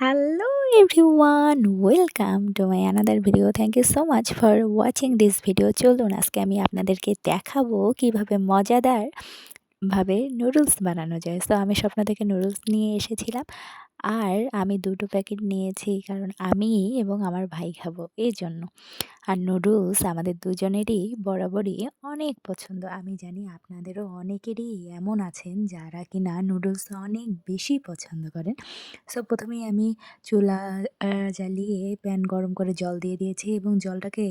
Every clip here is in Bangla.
Hello everyone welcome to my another video thank you so much for watching this video চলুন, আজকে আমি আপনাদেরকে দেখাবো কীভাবে মজাদারভাবে নুডলস বানানো যায়। সো আমি স্বপ্ন থেকে নুডলস নিয়ে এসেছিলাম। আর আমি দুটো প্যাকেট নিয়েছি কারণ আমি এবং আমার ভাই খাব, এই জন্য। আর নুডলস আমাদের দুজনেরই বরাবরই অনেক পছন্দ। আমি জানি আপনাদেরও অনেকেরই এমন আছেন যারা কিনা নুডলস অনেক বেশি পছন্দ করেন। সো প্রথমেই আমি চুলা জ্বালিয়ে প্যান গরম করে জল দিয়ে দিয়েছি এবং জলটাকে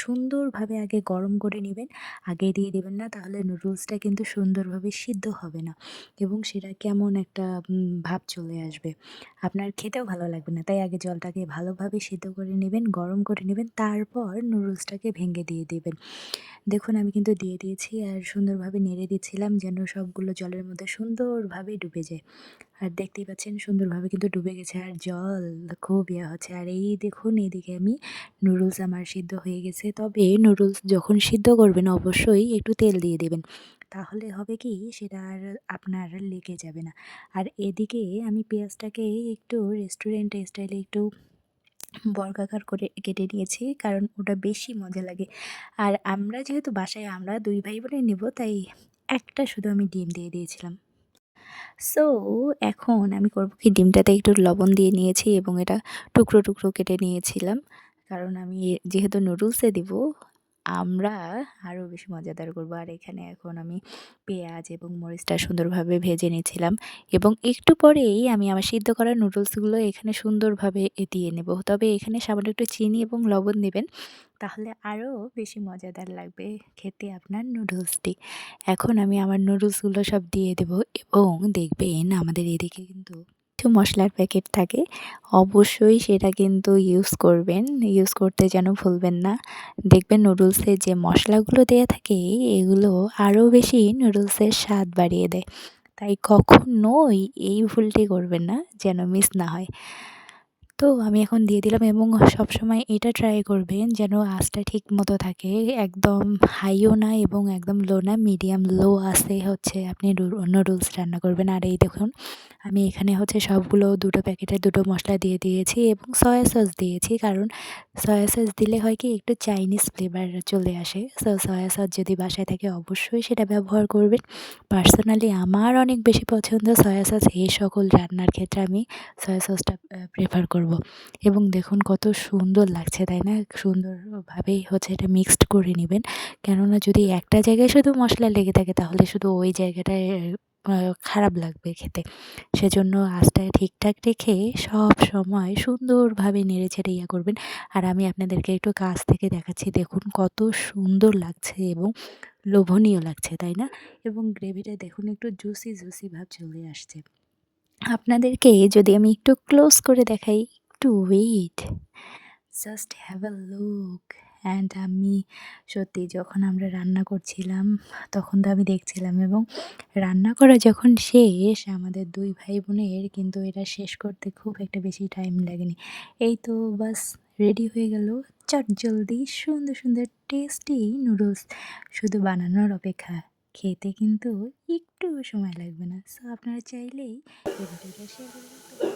সুন্দরভাবে আগে গরম করে নেবেন। আগে দিয়ে দেবেন না, তাহলে নুডলসটা কিন্তু সুন্দরভাবে সিদ্ধ হবে না এবং সেটা কেমন একটা ভাব চলে আসবে। আপনার খেতেও ভালো লাগবে না, তাই আগে জলটাকে ভালোভাবে সিদ্ধ করে নেবেন, গরম করে নেবেন, তারপর নুডলসটাকে ভেঙে দিয়ে দেবেন। দেখুন, আমি কিন্তু দিয়ে দিয়েছি আর সুন্দরভাবে নেড়ে দিচ্ছিলাম যেন সবগুলো জলের মধ্যে সুন্দরভাবে ডুবে যায়। আর দেখতেই পাচ্ছেন, সুন্দরভাবে কিন্তু ডুবে গেছে আর জল খুব ইয়ে হচ্ছে। আর এই দেখুন এদিকে আমি নুডলস আমার সিদ্ধ হয়ে গেছে। তবে নুডলস যখন সিদ্ধ করবেন অবশ্যই একটু তেল দিয়ে দেবেন। তাহলে হবে কি সেটা আর আপনার লেগে যাবে না। আর এদিকে আমি পেঁয়াজটাকে একটু রেস্টুরেন্ট স্টাইলে একটু বর্গাকার করে কেটে নিয়েছি কারণ ওটা বেশি মজা লাগে। আর আমরা যেহেতু বাসায় আমরা দুই ভাই বোনে নেব তাই একটা শুধু আমি ডিম দিয়ে দিয়েছিলাম। সো এখন আমি করব কি, ডিমটাতে একটু লবণ দিয়ে নিয়েছি এবং এটা টুকরো টুকরো কেটে নিয়েছিলাম। কারণ আমি যেহেতু নুডলসে দিব, আমরা আরও বেশি মজাদার করব। আর এখানে এখন আমি পেঁয়াজ এবং মরিচটা সুন্দরভাবে ভেজে নিয়েছিলাম এবং একটু পরেই আমি আমার সিদ্ধ করা নুডলসগুলো এখানে সুন্দরভাবে দিয়ে নেব। তবে এখানে সামান্য একটু চিনি এবং লবণ দেবেন, তাহলে আরও বেশি মজাদার লাগবে খেতে আপনার নুডলসটি। এখন আমি আমার নুডলসগুলো সব দিয়ে দেবো এবং দেখবেন আমাদের এদিকে কিন্তু কিছু মশলার প্যাকেট থাকে, অবশ্যই সেটা কিন্তু ইউজ করবেন ইউজ করতে যেন ভুলবেন না। দেখবেন নুডলসে যে মশলাগুলো দেওয়া থাকে, এগুলো আরও বেশি নুডলসের স্বাদ বাড়িয়ে দেয়। তাই কখনোই এই ভুলটি করবেন না, যেন মিস না হয়। তো আমি এখন দিয়ে দিলাম এবং সবসময় এটা ট্রাই করবেন যেন আঁচটা ঠিক মতো থাকে। একদম হাইও না এবং একদম লো না মিডিয়াম লো আসে হচ্ছে আপনি নুডলস রান্না করবেন। আর এই দেখুন, আমি এখানে হচ্ছে সবগুলো দুটো প্যাকেটে দুটো মশলা দিয়ে দিয়েছি এবং সয়া সস দিয়েছি। কারণ সয়া সস দিলে হয় কি একটু চাইনিজ ফ্লেভার চলে আসে। সো সয়া সস যদি বাসায় থাকে অবশ্যই সেটা ব্যবহার করবেন। পার্সোনালি আমার অনেক বেশি পছন্দ সয়া সস এই সকল রান্নার ক্ষেত্রে আমি সয়া সসটা প্রেফার করব। এবং দেখুন কত সুন্দর লাগছে, তাই না? সুন্দরভাবেই হচ্ছে এটা মিক্সড করে নেবেন। কেননা যদি একটা জায়গায় শুধু মশলা লেগে থাকে, তাহলে শুধু ওই জায়গাটায় খারাপ লাগবে খেতে। সেজন্য আঁচটা ঠিকঠাক রেখে সব সময় সুন্দরভাবে নেড়ে ছেড়ে ইয়া করবেন। আর আমি আপনাদেরকে একটু কাছ থেকে দেখাচ্ছি, দেখুন কত সুন্দর লাগছে এবং লোভনীয় লাগছে, তাই না? এবং গ্রেভিটা দেখুন একটু জুসি জুসি ভাব চলে আসছে। আপনাদেরকে যদি আমি একটু ক্লোজ করে দেখাই, একটু wait just have a look and আমি সত্যি যখন আমরা রান্না করছিলাম, তখন তো আমি দেখছিলাম এবং রান্না করা যখন শেষ, আমাদের দুই ভাই বোনের কিন্তু এটা শেষ করতে খুব একটা বেশি টাইম লাগেনি। এই তো বাস রেডি হয়ে গেল। চট জলদি সুন্দর সুন্দর টেস্টি নুডলস শুধু বানানোর অপেক্ষা। খেতে কিন্তু একটুও সময় লাগবে না সো আপনারা চাইলেই ভিডিওটা শেয়ার করে রাখতে পারেন।